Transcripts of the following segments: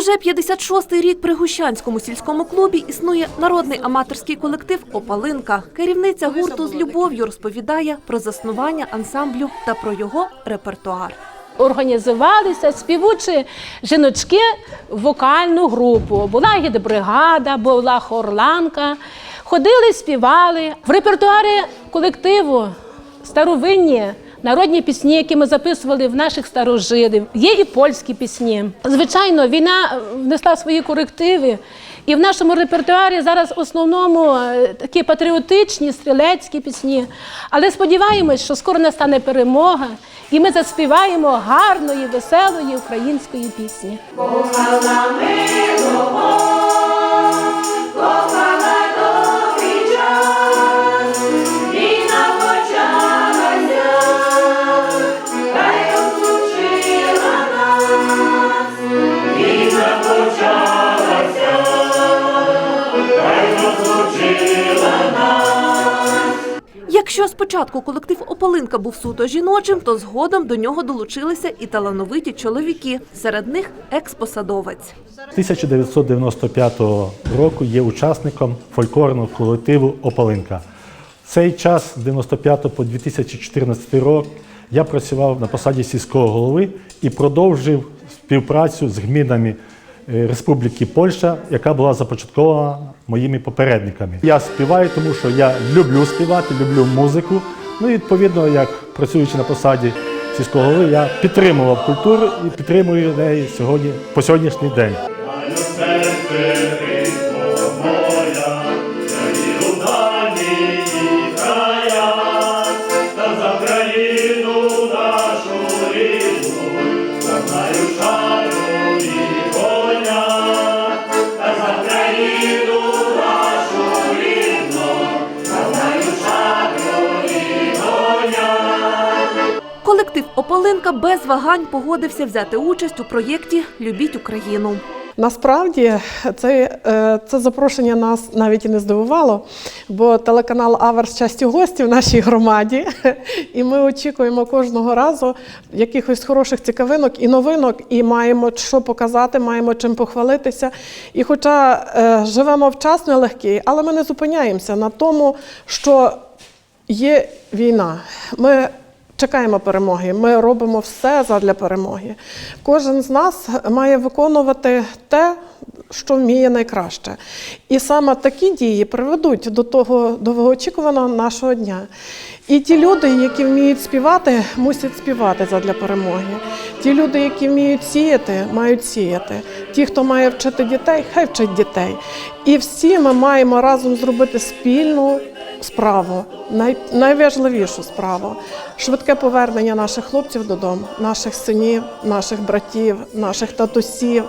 Уже 56-й рік при Гущанському сільському клубі існує народний аматорський колектив Опалинка. Керівниця гурту з любов'ю розповідає про заснування ансамблю та про його репертуар. Організувалися співучі жіночки в вокальну групу. Була гідбригада, була хорланка. Ходили, співали. В репертуарі колективу старовинні народні пісні, які ми записували в наших старожилів. Є і польські пісні. Звичайно, війна е, внесла свої корективи. І в нашому репертуарі зараз в основному е, такі патріотичні, стрілецькі пісні. Але сподіваємось, що скоро настане перемога, і ми заспіваємо гарної, веселої української пісні. Якщо спочатку колектив Опалинка був суто жіночим, то згодом до нього долучилися і талановиті чоловіки. Серед них експосадовець. З 1995 року є учасником фольклорного колективу Опалинка. Цей час, з 95 по 2014 рік, я працював на посаді сільського голови і продовжив співпрацю з гмінами Республіки Польща, яка була започаткована моїми попередниками. Я співаю, тому що я люблю співати, люблю музику. Ну і відповідно, як працюючи на посаді сільського голови, я підтримував культуру і підтримую неї сьогодні по сьогоднішній день. Колектив Опалинка без вагань погодився взяти участь у проєкті Любіть Україну. Насправді це, е, це запрошення нас навіть і не здивувало, бо телеканал Аверс часті гості в нашій громаді, і ми очікуємо кожного разу якихось хороших цікавинок і новинок, і маємо що показати, маємо чим похвалитися. І хоча е, живемо в час нелегкий, але ми не зупиняємося на тому, що є війна. Ми чекаємо перемоги. Ми робимо все задля перемоги. Кожен з нас має виконувати те, що вміє найкраще. І саме такі дії приведуть до того довгоочікуваного нашого дня. І ті люди, які вміють співати, мусять співати задля перемоги. Ті люди, які вміють сіяти, мають сіяти. Ті, хто має вчити дітей, хай вчать дітей. І всі ми маємо разом зробити спільну справу, най, найважливішу справу швидке повернення наших хлопців додому, наших синів, наших братів, наших татусів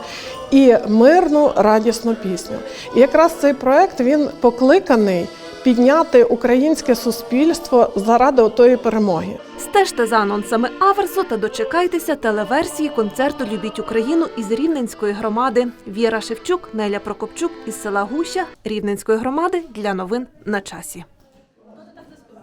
і мирну радісну пісню. І якраз цей проект він покликаний підняти українське суспільство заради отої перемоги. Стежте за анонсами Аверсу та дочекайтеся телеверсії концерту Любіть Україну із Рівненської громади. Віра Шевчук, Неля Прокопчук із села Гуща Рівненської громади для новин на часі.